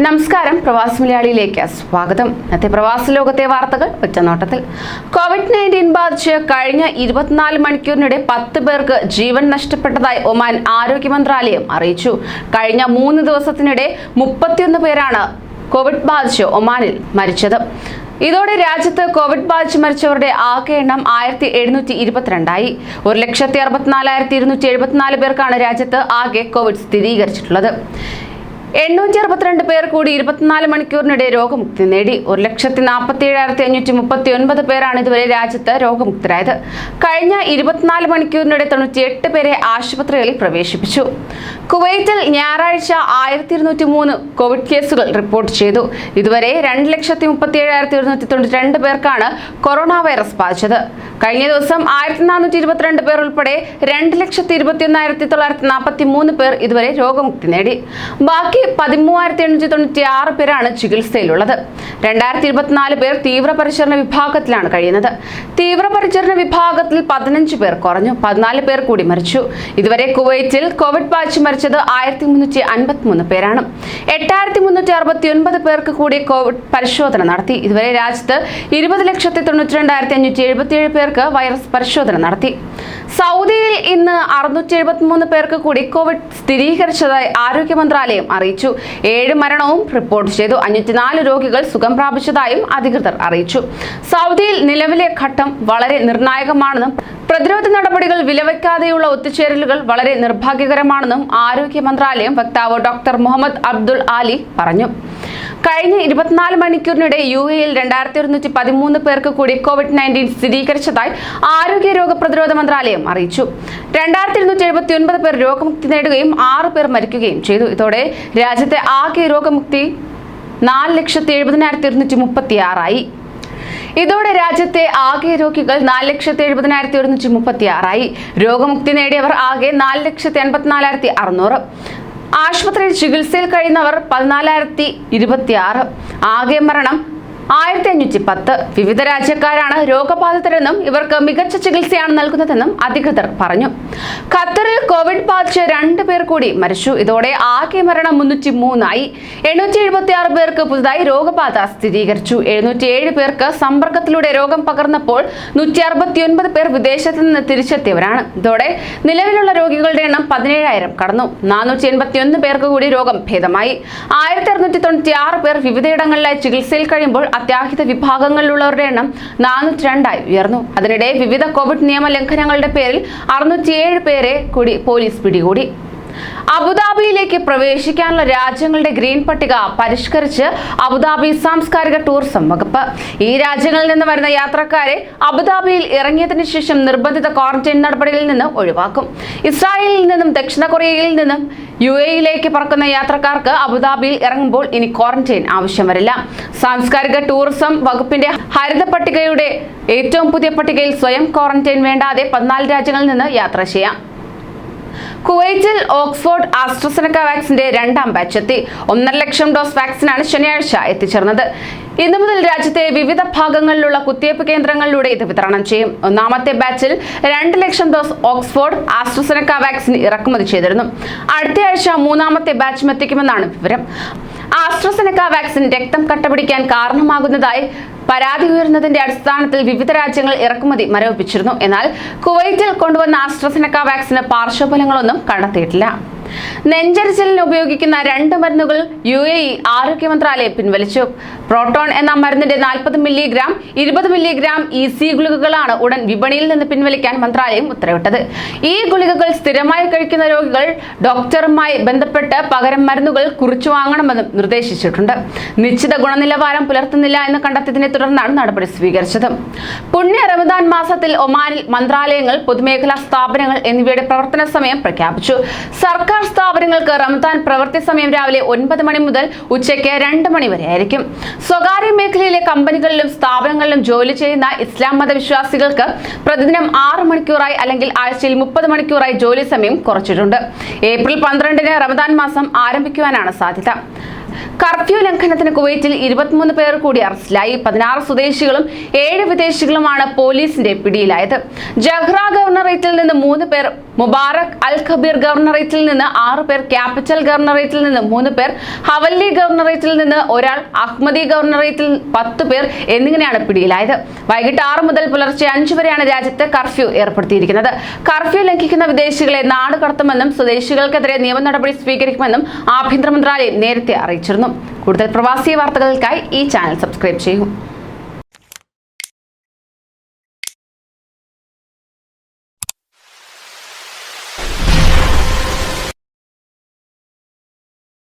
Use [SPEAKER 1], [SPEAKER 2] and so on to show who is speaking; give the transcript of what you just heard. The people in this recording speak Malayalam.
[SPEAKER 1] നമസ്കാരം. പ്രവാസി മലയാളിയിലേക്ക് സ്വാഗതം. ഇന്നത്തെ പ്രവാസ ലോകത്തെ വാർത്തകൾ ഒറ്റനോട്ടത്തിൽ കോവിഡ് നയന്റീൻ ബാധിച്ച് കഴിഞ്ഞ ഇരുപത്തിനാല് മണിക്കൂറിനിടെ പത്ത് പേർക്ക് ജീവൻ നഷ്ടപ്പെട്ടതായി ഒമാൻ ആരോഗ്യ മന്ത്രാലയം അറിയിച്ചു. കഴിഞ്ഞ മൂന്ന് ദിവസത്തിനിടെ മുപ്പത്തിയൊന്ന് പേരാണ് കോവിഡ് ബാധിച്ച് ഒമാനിൽ മരിച്ചത്. ഇതോടെ രാജ്യത്ത് കോവിഡ് ബാധിച്ച് മരിച്ചവരുടെ ആകെ എണ്ണം ആയിരത്തി എഴുന്നൂറ്റി ഇരുപത്തിരണ്ടായി. ഒരു ലക്ഷത്തി അറുപത്തിനാലായിരത്തി ഇരുന്നൂറ്റി എഴുപത്തിനാല് പേർക്കാണ് രാജ്യത്ത് ആകെ കോവിഡ് സ്ഥിരീകരിച്ചിട്ടുള്ളത്. എണ്ണൂറ്റി അറുപത്തിരണ്ട് പേർ കൂടി ഇരുപത്തിനാല് മണിക്കൂറിനിടെ രോഗമുക്തി നേടി. ഒരു ലക്ഷത്തി നാൽപ്പത്തി ഏഴായിരത്തി അഞ്ഞൂറ്റി മുപ്പത്തി ഒൻപത് പേരാണ് ഇതുവരെ രാജ്യത്ത് രോഗമുക്തരായത്. കഴിഞ്ഞ ഇരുപത്തിനാല് മണിക്കൂറിനിടെ തൊണ്ണൂറ്റി എട്ട് പേരെ ആശുപത്രികളിൽ പ്രവേശിപ്പിച്ചു. കുവൈറ്റിൽ ഞായറാഴ്ച ആയിരത്തി ഇരുന്നൂറ്റി മൂന്ന് കോവിഡ് കേസുകൾ റിപ്പോർട്ട് ചെയ്തു. ഇതുവരെ രണ്ട് ലക്ഷത്തി മുപ്പത്തി ഏഴായിരത്തി ഇരുന്നൂറ്റി തൊണ്ണൂറ്റി രണ്ട് പേർക്കാണ് കൊറോണ വൈറസ് ബാധിച്ചത്. കഴിഞ്ഞ ദിവസം ആയിരത്തി നാനൂറ്റി ഇരുപത്തിരണ്ട് പേർ ഉൾപ്പെടെ രണ്ട് ലക്ഷത്തി ഇരുപത്തി ഒന്നായിരത്തി തൊള്ളായിരത്തി നാൽപ്പത്തി മൂന്ന് പേർ ഇതുവരെ രോഗമുക്തി നേടി. ബാക്കി പതിമൂവായിരത്തി എണ്ണൂറ്റി തൊണ്ണൂറ്റി ആറ് പേരാണ് ചികിത്സയിലുള്ളത്. രണ്ടായിരത്തി ഇരുപത്തിനാല് പേർ തീവ്രപരിചരണ വിഭാഗത്തിലാണ് കഴിയുന്നത്. തീവ്രപരിചരണ വിഭാഗത്തിൽ പതിനഞ്ച് പേർ കുറഞ്ഞു. പതിനാല് പേർ കൂടി മരിച്ചു. ഇതുവരെ കുവൈറ്റിൽ കോവിഡ് ബാധിച്ച് മരിച്ചത് ആയിരത്തി മുന്നൂറ്റി അൻപത്തി മൂന്ന് പേരാണ്. എട്ടായിരത്തി മുന്നൂറ്റി അറുപത്തി ഒൻപത് പേർക്ക് കൂടി കോവിഡ് പരിശോധന നടത്തി. ഇതുവരെ രാജ്യത്ത് ഇരുപത് ലക്ഷത്തി തൊണ്ണൂറ്റി രണ്ടായിരത്തി അഞ്ഞൂറ്റി എഴുപത്തിയേഴ് പേർക്ക് വൈറസ് പരിശോധന നടത്തി. സൗദിയിൽ ഇന്ന് അറുന്നൂറ്റി എഴുപത്തിമൂന്ന് പേർക്ക് കൂടി കോവിഡ് സ്ഥിരീകരിച്ചതായി ആരോഗ്യ മന്ത്രാലയം അറിയിച്ചു. ഏഴ് മരണവും റിപ്പോർട്ട് ചെയ്തു. അഞ്ഞൂറ്റിനാല് രോഗികൾ സുഖം പ്രാപിച്ചതായും അധികൃതർ അറിയിച്ചു. സൗദിയിൽ നിലവിലെ ഘട്ടം വളരെ നിർണായകമാണെന്നും പ്രതിരോധ നടപടികൾ വിലവെക്കാതെയുള്ള ഒത്തുചേരലുകൾ വളരെ നിർഭാഗ്യകരമാണെന്നും ആരോഗ്യ മന്ത്രാലയം വക്താവ് ഡോക്ടർ മുഹമ്മദ് അബ്ദുൾ ആലി പറഞ്ഞു. കഴിഞ്ഞ ഇരുപത്തിനാല് മണിക്കൂറിനിടെ യു എയിൽ രണ്ടായിരത്തി ഒരുന്നൂറ്റി പതിമൂന്ന് പേർക്ക് കൂടി കോവിഡ് നയന്റീൻ സ്ഥിരീകരിച്ചതായി ആരോഗ്യ രോഗ പ്രതിരോധ മന്ത്രാലയം അറിയിച്ചു. രണ്ടായിരത്തി ഇരുന്നൂറ്റി എഴുപത്തി ഒൻപത് പേർ രോഗമുക്തി നേടുകയും ആറ് പേർ മരിക്കുകയും ചെയ്തു. ഇതോടെ രാജ്യത്തെ ആകെ രോഗമുക്തി നാല് ലക്ഷത്തി എഴുപതിനായിരത്തി ഇരുന്നൂറ്റി മുപ്പത്തി ആറായി ഇതോടെ രാജ്യത്തെ ആകെ രോഗികൾ നാല് ലക്ഷത്തി എഴുപതിനായിരത്തി ഒരുന്നൂറ്റി മുപ്പത്തി ആറായി രോഗമുക്തി നേടിയവർ ആകെ നാല് ലക്ഷത്തി എൺപത്തിനാലായിരത്തി അറുന്നൂറ് ആശുപത്രിയിൽ ചികിത്സയിൽ കഴിയുന്നവർ പതിനാലായിരത്തി ഇരുപത്തിയാറ്. ആകെ മരണം ആയിരത്തി അഞ്ഞൂറ്റി പത്ത് വിവിധ രാജ്യക്കാരാണ് രോഗബാധിതരെന്നും ഇവർക്ക് മികച്ച ചികിത്സയാണ് നൽകുന്നതെന്നും അധികൃതർ പറഞ്ഞു. ഖത്തറിൽ കോവിഡ് ബാധിച്ച് രണ്ട് പേർ കൂടി മരിച്ചു. ഇതോടെ ആകെ മരണം മുന്നൂറ്റി മൂന്നായി എണ്ണൂറ്റി എഴുപത്തി ആറ് പേർക്ക് പുതുതായി രോഗബാധ സ്ഥിരീകരിച്ചു. എഴുന്നൂറ്റി ഏഴ് പേർക്ക് സമ്പർക്കത്തിലൂടെ രോഗം പകർന്നപ്പോൾ നൂറ്റി അറുപത്തി ഒൻപത് പേർ വിദേശത്ത് നിന്ന് തിരിച്ചെത്തിയവരാണ്. ഇതോടെ നിലവിലുള്ള രോഗികളുടെ എണ്ണം പതിനേഴായിരം കടന്നു. നാനൂറ്റി എൺപത്തി ഒന്ന് പേർക്ക് കൂടി രോഗം ഭേദമായി. ആയിരത്തി അറുന്നൂറ്റി തൊണ്ണൂറ്റി ആറ് പേർ വിവിധയിടങ്ങളിലായി ചികിത്സയിൽ കഴിയുമ്പോൾ അത്യാഹിത വിഭാഗങ്ങളിലുള്ളവരുടെ എണ്ണം നാനൂറ്റി രണ്ടായി ഉയർന്നു. അതിനിടെ വിവിധ കോവിഡ് നിയമ ലംഘനങ്ങളുടെ പേരിൽ അറുന്നൂറ്റിയേഴ് പേരെ കൂടി പോലീസ് പിടികൂടി. അബുദാബിയിലേക്ക് പ്രവേശിക്കാനുള്ള രാജ്യങ്ങളുടെ ഗ്രീൻ പട്ടിക പരിഷ്കരിച്ച് അബുദാബി സാംസ്കാരിക ടൂറിസം വകുപ്പ്. ഈ രാജ്യങ്ങളിൽ നിന്ന് വരുന്ന യാത്രക്കാരെ അബുദാബിയിൽ ഇറങ്ങിയതിന് ശേഷം നിർബന്ധിത ക്വാറന്റൈൻ നടപടികളിൽ നിന്ന് ഒഴിവാക്കും. ഇസ്രായേലിൽ നിന്നും ദക്ഷിണ കൊറിയയിൽ നിന്നും യു എയിലേക്ക് പറക്കുന്ന യാത്രക്കാർക്ക് അബുദാബിയിൽ ഇറങ്ങുമ്പോൾ ഇനി ക്വാറന്റൈൻ ആവശ്യം വരില്ല. സാംസ്കാരിക ടൂറിസം വകുപ്പിന്റെ ഹരിത പട്ടികയുടെ ഏറ്റവും പുതിയ പട്ടികയിൽ സ്വയം ക്വാറന്റൈൻ വേണ്ടാതെ പതിനാല് രാജ്യങ്ങളിൽ നിന്ന് യാത്ര ചെയ്യാം. കുവൈറ്റിൽ ഓക്സ്ഫോർഡ് ആസ്ട്രസെനക്ക വാക്സിന്റെ രണ്ടാം ബാച്ച് എത്തി ഒന്നര ലക്ഷം ഡോസ് വാക്സിനാണ് ശനിയാഴ്ച എത്തിച്ചേർന്നത്. ഇന്നു മുതൽ രാജ്യത്തെ വിവിധ ഭാഗങ്ങളിലുള്ള കുത്തിവയ്പ്പ് കേന്ദ്രങ്ങളിലൂടെ ഇത് വിതരണം ചെയ്യും. ഒന്നാമത്തെ ബാച്ചിൽ രണ്ട് lakh dose Oxford AstraZeneca vaccine ഇറക്കുമതി ചെയ്തിരുന്നു. അടുത്ത ആഴ്ച മൂന്നാമത്തെ ബാച്ചും എത്തിക്കുമെന്നാണ് വിവരം. ആസ്ട്രസെനക്ക വാക്സിൻ രക്തം കട്ടപിടിക്കാൻ കാരണമാകുന്നതായി പരാതി ഉയർന്നതിന്റെ അടിസ്ഥാനത്തിൽ വിവിധ രാജ്യങ്ങൾ ഇറക്കുമതി മരവിപ്പിച്ചിരുന്നു. എന്നാൽ കുവൈറ്റിൽ കൊണ്ടുവന്ന ആസ്ട്രസെനക്ക വാക്സിന് പാർശ്വഫലങ്ങളൊന്നും കണ്ടെത്തിയിട്ടില്ല. നെഞ്ചരിച്ചിലിന് ഉപയോഗിക്കുന്ന രണ്ട് മരുന്നുകൾ യു എ ഇ ആരോഗ്യ മന്ത്രാലയം പിൻവലിച്ചു. പ്രോട്ടോൺ എന്ന മരുന്നിന്റെ നാൽപ്പത് മില്ലിഗ്രാം ഇരുപത് മില്ലിഗ്രാം ഇ സി ഗുളികകളാണ് ഉടൻ വിപണിയിൽ നിന്ന് പിൻവലിക്കാൻ മന്ത്രാലയം ഉത്തരവിട്ടത്. ഈ ഗുളികകൾ സ്ഥിരമായി കഴിക്കുന്ന രോഗികൾ ഡോക്ടറുമായി ബന്ധപ്പെട്ട് പകരം മരുന്നുകൾ കുറിച്ചു വാങ്ങണമെന്നും നിർദ്ദേശിച്ചിട്ടുണ്ട്. നിശ്ചിത ഗുണനിലവാരം പുലർത്തുന്നില്ല എന്ന് കണ്ടെത്തിയതിനെ തുടർന്നാണ് നടപടി സ്വീകരിച്ചത്. പുണ്യ റമദാൻ മാസത്തിൽ ഒമാനിൽ മന്ത്രാലയങ്ങൾ പൊതുമേഖലാ സ്ഥാപനങ്ങൾ എന്നിവയുടെ പ്രവർത്തന സമയം പ്രഖ്യാപിച്ചു. സർക്കാർ സ്ഥാപനങ്ങൾക്ക് റമദാൻ പ്രവൃത്തി സമയം രാവിലെ ഒൻപത് മണി മുതൽ ഉച്ചയ്ക്ക് രണ്ട് മണി വരെ ആയിരിക്കും. സ്വകാര്യ മേഖലയിലെ കമ്പനികളിലും സ്ഥാപനങ്ങളിലും ജോലി ചെയ്യുന്ന ഇസ്ലാം മതവിശ്വാസികൾക്ക് പ്രതിദിനം ആറ് മണിക്കൂറായി അല്ലെങ്കിൽ ആഴ്ചയിൽ മുപ്പത് മണിക്കൂറായി ജോലി സമയം കുറച്ചിട്ടുണ്ട്. ഏപ്രിൽ പന്ത്രണ്ടിന് റമദാൻ മാസം ആരംഭിക്കുവാനാണ് സാധ്യത. കർഫ്യൂ ലംഘനത്തിന് കുവൈറ്റിൽ ഇരുപത്തിമൂന്ന് പേർ കൂടി അറസ്റ്റിലായി. പതിനാറ് സ്വദേശികളും ഏഴ് വിദേശികളുമാണ് പോലീസിന്റെ പിടിയിലായത്. ജഹ്റ ഗവർണറേറ്റിൽ നിന്ന് മൂന്ന് പേർ മുബാറക് അൽ ഖബീർ ഗവർണറേറ്റിൽ നിന്ന് ആറ് പേർ ക്യാപിറ്റൽ ഗവർണറേറ്റിൽ നിന്ന് മൂന്ന് പേർ ഹവല്ലി ഗവർണറേറ്റിൽ നിന്ന് ഒരാൾ അഹ്മദി ഗവർണറേറ്റിൽ പത്ത് പേർ എന്നിങ്ങനെയാണ് പിടിയിലായത്. വൈകിട്ട് ആറ് മുതൽ പുലർച്ചെ അഞ്ചു വരെയാണ് രാജ്യത്ത് കർഫ്യൂ ഏർപ്പെടുത്തിയിരിക്കുന്നത്. കർഫ്യൂ ലംഘിക്കുന്ന വിദേശികളെ നാട് കടത്തുമെന്നും സ്വദേശികൾക്കെതിരെ നിയമ നടപടി സ്വീകരിക്കുമെന്നും ആഭ്യന്തര മന്ത്രാലയം നേരത്തെ അറിയിച്ചിരുന്നു കൂടുതൽ പ്രവാസി വാർത്തകൾക്കായി ഈ ചാനൽ സബ്സ്ക്രൈബ് ചെയ്യൂ.